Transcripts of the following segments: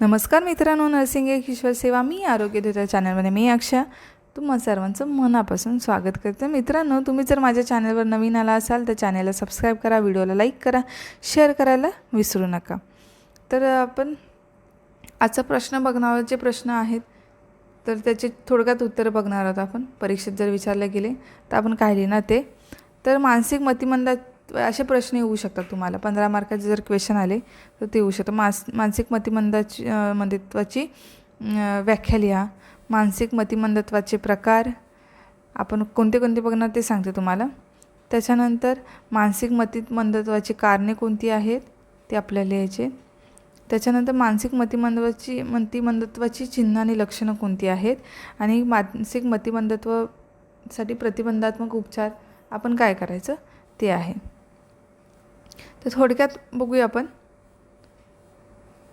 नमस्कार मित्रांनो नर्सिंग एक ईश्वर सेवा. मी आरोग्य देता चॅनलमध्ये मी अक्षा. तुम्हा सर्वांचं मनापासून स्वागत करते. मित्रांनो तुम्ही जर माझ्या चॅनलवर नवीन आला असाल तर चॅनलला सबस्क्राईब करा व्हिडिओला लाईक करा शेअर करायला विसरू नका. तर आपण आजचा प्रश्न बघणार जे प्रश्न आहेत तर त्याचे थोडक्यात उत्तरं बघणार आहोत आपण. परीक्षेत जर विचारले गेले तर आपण काय लिहिणार ते? तर मानसिक मतिमंदा असे प्रश्न येऊ शकतात तुम्हाला. पंधरा मार्काचे जर क्वेश्चन आले तर ते येऊ शकतं मास मानसिक मतिमंदाची मंदित्वाची व्याख्या लिहा. मानसिक मतिमंदत्वाचे प्रकार आपण कोणते कोणते बघणार ते सांगते तुम्हाला. त्याच्यानंतर मानसिक मतिमंदत्वाची कारणे कोणती आहेत ते आपल्याला लिहायचे. त्याच्यानंतर मानसिक मतिमंदत्वाची मतिमंदत्वाची चिन्ह आणि लक्षणं कोणती आहेत आणि मानसिक मतिमंदत्वासाठी प्रतिबंधात्मक उपचार आपण काय करायचं ते आहे. तर थोडक्यात बघूया आपण.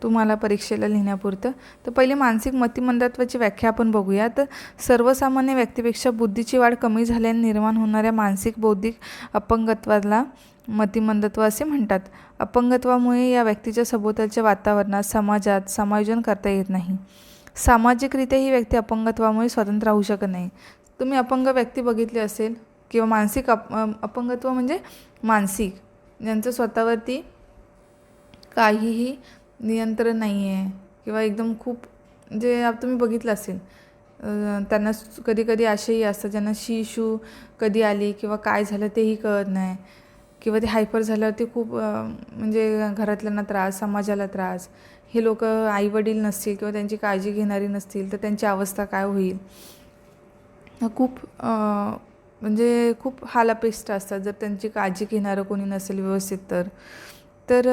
तुम्हाला परीक्षेला लिहिण्यापुरतं. तर पहिले मानसिक मतिमंदत्वाची व्याख्या आपण बघूया. तर सर्वसामान्य व्यक्तीपेक्षा बुद्धीची वाढ कमी झाल्याने निर्माण होणाऱ्या मानसिक बौद्धिक अपंगत्वाला मतिमंदत्व असे म्हणतात. अपंगत्वामुळे या व्यक्तीच्या सभोवतालच्या वातावरणात समाजात समायोजन करता येत नाही. सामाजिकरित्या ही व्यक्ती अपंगत्वामुळे स्वतंत्र राहू शकत नाही. तुम्ही अपंग व्यक्ती बघितली असेल किंवा मानसिक अप अपंगत्व म्हणजे मानसिक. ज्यांचं स्वतःवरती काहीही नियंत्रण नाही आहे किंवा एकदम खूप जे तुम्ही बघितलं असेल त्यांना कधी कधी असेही असतात ज्यांना शी शू कधी आली किंवा काय झालं तेही कळत नाही किंवा ते हायपर झाल्यावर ते खूप म्हणजे घरातल्यांना त्रास समाजाला त्रास. हे लोक आईवडील नसतील किंवा त्यांची काळजी घेणारी नसतील तर त्यांची अवस्था काय होईल? खूप म्हणजे खूप हालापेस्ट असतात. जर त्यांची काळजी घेणारं कोणी नसेल व्यवस्थित तर. तर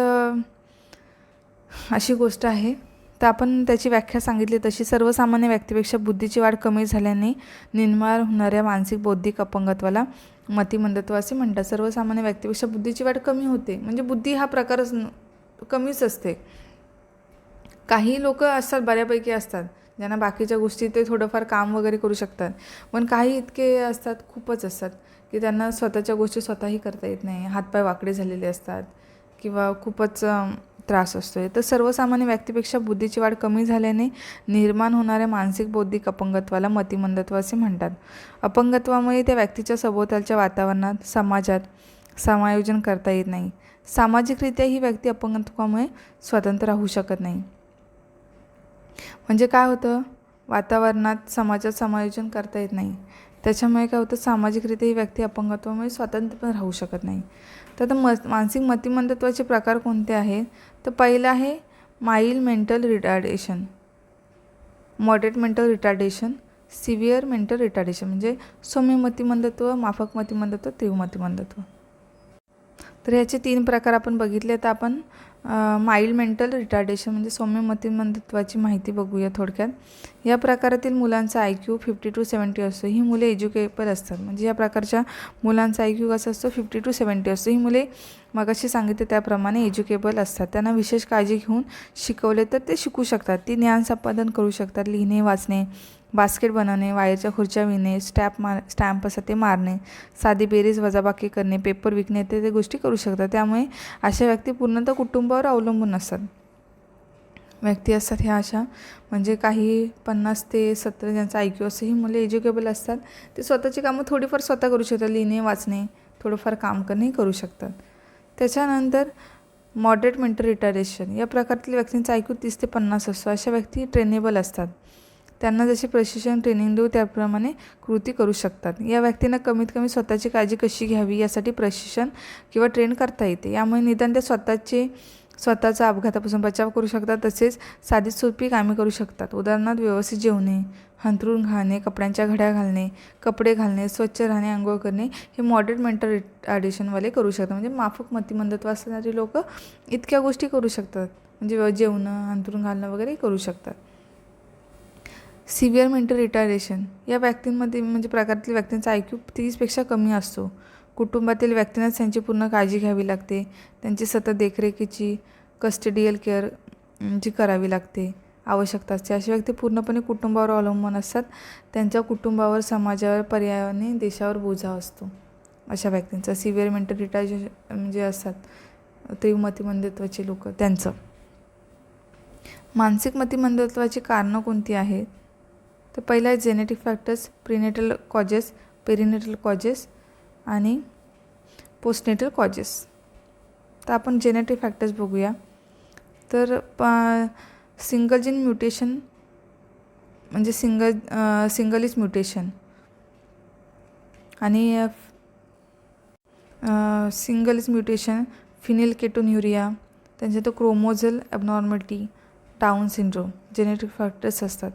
अशी गोष्ट आहे. तर आपण त्याची व्याख्या सांगितली. तशी सर्वसामान्य व्यक्तीपेक्षा बुद्धीची वाढ कमी झाल्याने निर्माण होणाऱ्या मानसिक बौद्धिक अपंगत्वाला मतिमंदत्व असे म्हणतात. सर्वसामान्य व्यक्तीपेक्षा बुद्धीची वाढ कमी होते. म्हणजे बुद्धी हा प्रकारच कमीच असते. काही लोक असतात बऱ्यापैकी असतात. ज्यांना बाकीच्या गोष्टी ते थोडंफार काम वगैरे करू शकतात. पण काही इतके असतात खूपच असतात की त्यांना स्वतःच्या गोष्टी स्वतःही करता येत नाही. हातपाय वाकडे झालेले असतात किंवा खूपच त्रास असतो आहे तर सर्वसामान्य व्यक्तीपेक्षा बुद्धीची वाढ कमी झाल्याने निर्माण होणाऱ्या मानसिक बौद्धिक अपंगत्वाला मतिमंदत्व असे म्हणतात. अपंगत्वामुळे त्या व्यक्तीच्या सभोवतालच्या वातावरणात समाजात समायोजन करता येत नाही. सामाजिकरित्या ही व्यक्ती अपंगत्वामुळे स्वतंत्र राहू शकत नाही. म्हणजे काय होतं? वातावरणात समाजात समायोजन करता येत नाही. त्याच्यामुळे काय होतं? सामाजिकरित्या ही व्यक्ती अपंगत्वामुळे स्वतंत्र पण राहू शकत नाही. तर आता म मानसिक मतिमंदत्वाचे प्रकार कोणते आहेत? तर पहिलं आहे mild mental retardation moderate mental retardation severe mental retardation म्हणजे सौम्य मतिमंदत्व माफक मतिमंदत्व तीव्र मतिमंदत्व तर ह्याचे तीन प्रकार आपण बघितले तर आपण माइल्ड मेंटल रिटार्डेशन म्हणजे सौम्य मतिमंदत्वाची माहिती बघूया थोडक्यात. या प्रकारातील मुलांचा I Q fifty to seventy असतो. ही मुले एज्युकेबल असतात. म्हणजे या प्रकारच्या मुलांचा आय क्यू कसा असतो? फिफ्टी टू सेवन्टी असतो. ही मुले मगाशी सांगितले त्याप्रमाणे एज्युकेबल असतात. त्यांना विशेष काळजी घेऊन शिकवले तर ते शिकू शकतात. ती ज्ञान संपादन करू शकतात. लिहिणे वाचणे बास्केट बनवणे वायरच्या खुर्च्या विणे स्टॅप मार स्टॅम्प असं ते मारणे साधी बेरीज वजाबाकी करणे पेपर विकणे ते ते गोष्टी करू शकतात. त्यामुळे अशा व्यक्ती पूर्णतः कुटुंबावर अवलंबून असतात. व्यक्ती असतात ह्या अशा. म्हणजे काही पन्नास ते सत्तर ज्यांचा आय क्यू असं ही मुले एज्युकेबल असतात. ते स्वतःची कामं थोडीफार स्वतः करू शकतात. लिहिणे वाचणे थोडंफार काम करणेही करू शकतात. त्याच्यानंतर मॉडरेट मेंटल रिटारेशन या प्रकारातील व्यक्तींचा ऐकू तीस ते पन्नास असतो. अशा व्यक्ती ट्रेनेबल असतात. त्यांना जसे प्रशिक्षण ट्रेनिंग देऊ त्याप्रमाणे कृती करू शकतात. या व्यक्तींना कमीत कमी स्वतःची काळजी कशी घ्यावी यासाठी प्रशिक्षण किंवा ट्रेन करता येते. यामुळे निदान त्या स्वतःचे स्वतःचा अपघातापासून बचाव करू शकतात तसेच साधी सोपी कामे करू शकतात. उदाहरणार्थ व्यवस्थित जेवणे हंतरून घालणे कपड्यांच्या घड्या घालणे कपडे घालणे स्वच्छ राहणे आंघोळ करणे हे मॉडरेट मेंटल ॲडिशनवाले करू शकतात. म्हणजे माफक मतिमंदत्व असणारी लोक इतक्या गोष्टी करू शकतात. म्हणजे जेवणं हंतरून घालणं वगैरे करू शकतात. Severe mental retardation. या व्यक्तींमध्ये म्हणजे प्रकारातील व्यक्तींचा आय क्यू तीसपेक्षा कमी असतो. कुटुंबातील व्यक्तींनाच त्यांची पूर्ण काळजी घ्यावी लागते. त्यांची सतत देखरेखीची कस्टडियल केअर जी करावी लागते आवश्यकता असते. अशी व्यक्ती पूर्णपणे कुटुंबावर अवलंबून असतात. त्यांच्या कुटुंबावर समाजावर पर्यायाने देशावर बोजा असतो. अशा व्यक्तींचा सिव्हिअर मेंटल रिटायरेशन म्हणजे असतात तीव्र मतिमंदत्वाचे लोक त्यांचं. मानसिक मतिमंदत्वाची कारणं कोणती आहेत? तर पहिलं आहे genetic factors prenatal causes perinatal causes आणि पोस्टनेटल कॉजेस तर आपण जेनेटिक फॅक्टर्स बघूया. तर प सिंगल जीन म्युटेशन म्हणजे सिंगल सिंगल इज म्युटेशन आणि single is mutation phenylketonuria तो chromosomal abnormality Down syndrome genetic factors असतात.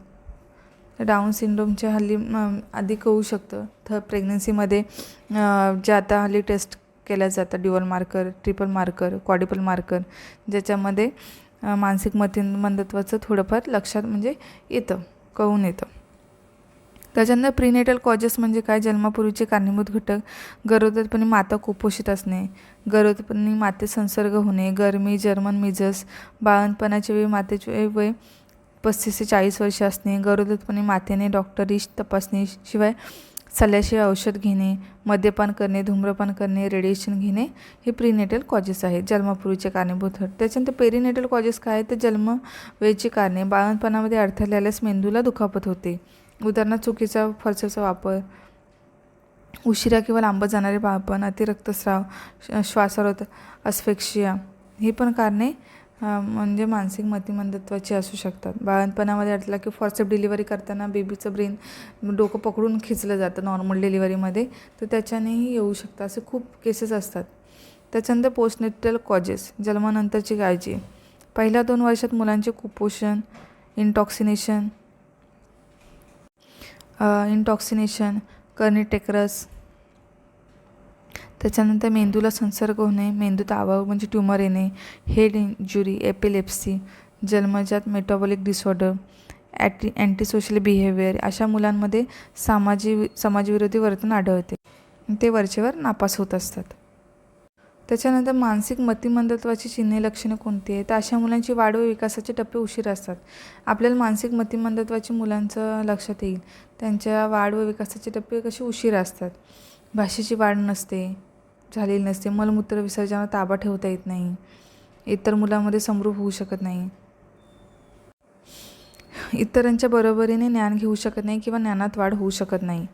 डाऊन सिंड्रोमच्या हल्ली अधिक होऊ शकतं. तर प्रेग्नन्सीमध्ये जे आता हल्ली टेस्ट केल्या जातात dual marker triple marker quadruple marker ज्याच्यामध्ये मानसिक मानसिक मतिमंदत्वाचं थोडंफार लक्षात म्हणजे येतं कळून येतं. त्याच्यानंतर प्रिनेटल कॉजेस म्हणजे काय? जन्मापूर्वीचे कारणीभूत घटक गरोदरपणी माता कुपोषित असणे गरोदरपणी माते संसर्ग होणे गरमी जर्मन मिजस बाळणपणाच्या वेळी मातेचे वय पस्तीस ते चाळीस वर्ष असणे गरोदरपणे मातेने डॉक्टरी तपासणी शिवाय सल्ल्याशिवाय औषध घेणे मद्यपान करणे धूम्रपान करणे रेडिएशन घेणे हे प्रिनेटल कॉजेस आहेत. जन्मापूर्वीचे कारणीभूत घटक त्याच्यानंतर पेरिनेटल कॉजेस काय आहेत? तर जन्म वेळेची कारणे. बाळणपणामध्ये अडथळे आल्यास मेंदूला दुखापत होते. उदाहरणार्थ चुकीचा फरसाचा वापर उशिरा किंवा लांब जाणारे बाळपण अतिरक्तस्राव श- श्वासारोध अस्फेक्शिया ही पण कारणे म्हणजे मानसिक मतिमंदत्वाची असू शकतात. बाळणपणामध्ये अडथळा की फॉर्सेप डिलिव्हरी करताना बेबीचं ब्रेन डोकं पकडून खिचलं जातं नॉर्मल डिलिव्हरीमध्ये तर त्याच्यानेही येऊ शकतं. असे खूप केसेस असतात. त्याच्यानंतर पोस्टनेटल कॉजेस जन्मानंतरची काळजी. पहिल्या दोन वर्षात मुलांचे कुपोषण इंटॉक्सिनेशन इंटॉक्सिनेशन कर्निटेक्रस त्याच्यानंतर मेंदूला संसर्ग होणे मेंदूत आवाव म्हणजे ट्युमर येणे हेड इंजुरी एपिलेप्सी जन्मजात metabolic disorder anti antisocial behaviour अशा मुलांमध्ये सामाजी समाजविरोधी वर्तन आढळते. ते वरचेवर नापास होत असतात. त्याच्यानंतर मानसिक मतिमंदत्वाची चिन्हे लक्षणे कोणती आहे तर अशा मुलांची वाढ व विकासाचे टप्पे उशीर असतात. आपल्याला मानसिक मतिमंदत्वाची मुलांचं लक्षात येईल. त्यांच्या वाढ व विकासाचे टप्पे कसे उशीर असतात? भाषेची वाढ नसते. झालेली नसते. मलमूत्र विसर्जनावर ताबा ठेवता येत नाही. इतर मुलांमध्ये समरूप होऊ शकत नाही. इतरांच्या बरोबरीने ज्ञान घेऊ शकत नाही किंवा ज्ञानात वाढ होऊ शकत नाही.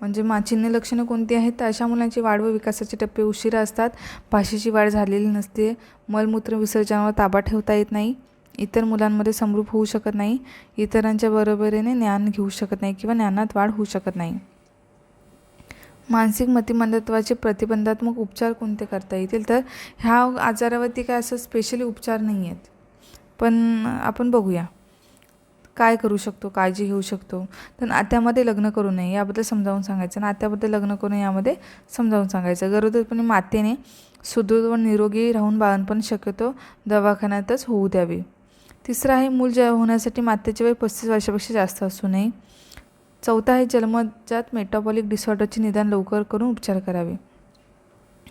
म्हणजे माचिन्य लक्षणं कोणती आहेत? तर अशा मुलांची वाढ व विकासाचे टप्पे उशिरा असतात. भाषेची वाढ झालेली नसते. मलमूत्र विसर्जनावर ताबा ठेवता येत नाही. इतर मुलांमध्ये समरूप होऊ शकत नाही. इतरांच्या बरोबरीने ज्ञान घेऊ शकत नाही किंवा ज्ञानात वाढ होऊ शकत नाही. मानसिक मतिमंदत्वाचे प्रतिबंधात्मक उपचार कोणते करता येतील? तर ह्या आजारावरती काय असं स्पेशली उपचार नाही आहेत पण आपण बघूया. काय करू शकतो? काळजी घेऊ शकतो. तर नात्यामध्ये लग्न करू नये याबद्दल समजावून सांगायचं. नात्याबद्दल लग्न करू नये यामध्ये समजावून सांगायचं. गरोदरपणे मातेने सुदृढ व निरोगी राहून बाळणपण शक्यतो दवाखान्यातच होऊ द्यावे. तिसरं आहे मूल ज होण्यासाठी मातेचे वय पस्तीस वर्षापेक्षा जास्त असू नये. चौथा आहे जन्मजात मेटाबॉलिक डिसऑर्डरचे निदान लवकर करून उपचार करावे.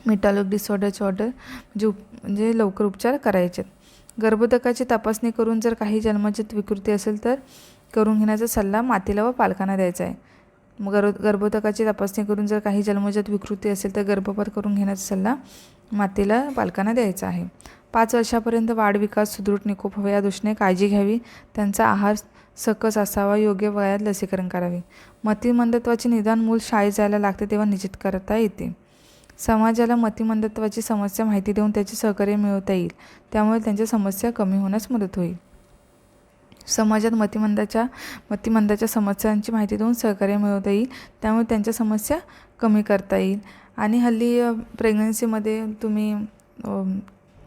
मेटाबॉलिक डिसऑर्डरचे ऑर्डर म्हणजे उप म्हणजे लवकर उपचार करायचे. गर्भोदकाची तपासणी करून जर काही जन्मजात विकृती असेल तर करून घेण्याचा सल्ला मातेला व पालकांना द्यायचा आहे. मग गर्भ गर्भोदकाची तपासणी करून जर काही जन्मजात विकृती असेल तर गर्भपात करून घेण्याचा सल्ला मातेला पालकांना द्यायचा आहे. पाच वर्षापर्यंत वाढ विकास सुदृढ निकोप हवा या दृष्टीने काळजी घ्यावी. त्यांचा आहार सकस असावा योग्य वयात लसीकरण करावे. मतिमंदत्वाचे निदान मूल शाळेत जायला लागते तेव्हा निश्चित करता येते. समाजाला मतिमंदत्वाची समस्या माहिती देऊन त्याचे सहकार्य मिळवता येईल. त्यामुळे त्यांच्या समस्या कमी होण्यास मदत होईल. समाजात मतिमंदाच्या मतिमंदाच्या समस्यांची माहिती देऊन सहकार्य मिळवता येईल. त्यामुळे त्यांच्या समस्या कमी करता येईल. आणि हल्ली प्रेग्नन्सीमध्ये तुम्ही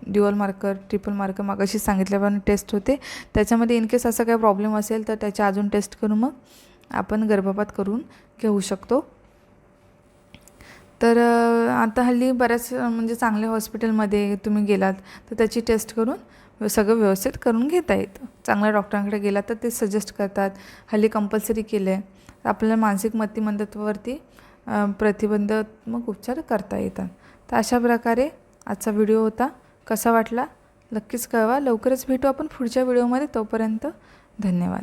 ड्युअल मार्कर ट्रिपल मार्कर मग अशी सांगितल्याप्रमाणे टेस्ट होते. त्याच्यामध्ये इन केस असा काही प्रॉब्लेम असेल तर त्याच्या अजून टेस्ट करून मग आपण गर्भपात करून घेऊ शकतो. तर आता हल्ली बऱ्याच म्हणजे चांगल्या हॉस्पिटलमध्ये तुम्ही गेलात तर त्याची टेस्ट करून सगळं व्यवस्थित करून घेता येतं. चांगल्या डॉक्टरांकडे गेलात तर ते सजेस्ट करतात. हल्ली कंपल्सरी केलं आहे आपल्याला मानसिक मतिमंदत्वावरती प्रतिबंधात्मक उपचार करता येतात. तर अशा प्रकारे आजचा व्हिडिओ होता. कसा वाटला? नक्कीच कळवा. लवकरच भेटू आपण पुढच्या व्हिडिओमध्ये. तोपर्यंत धन्यवाद.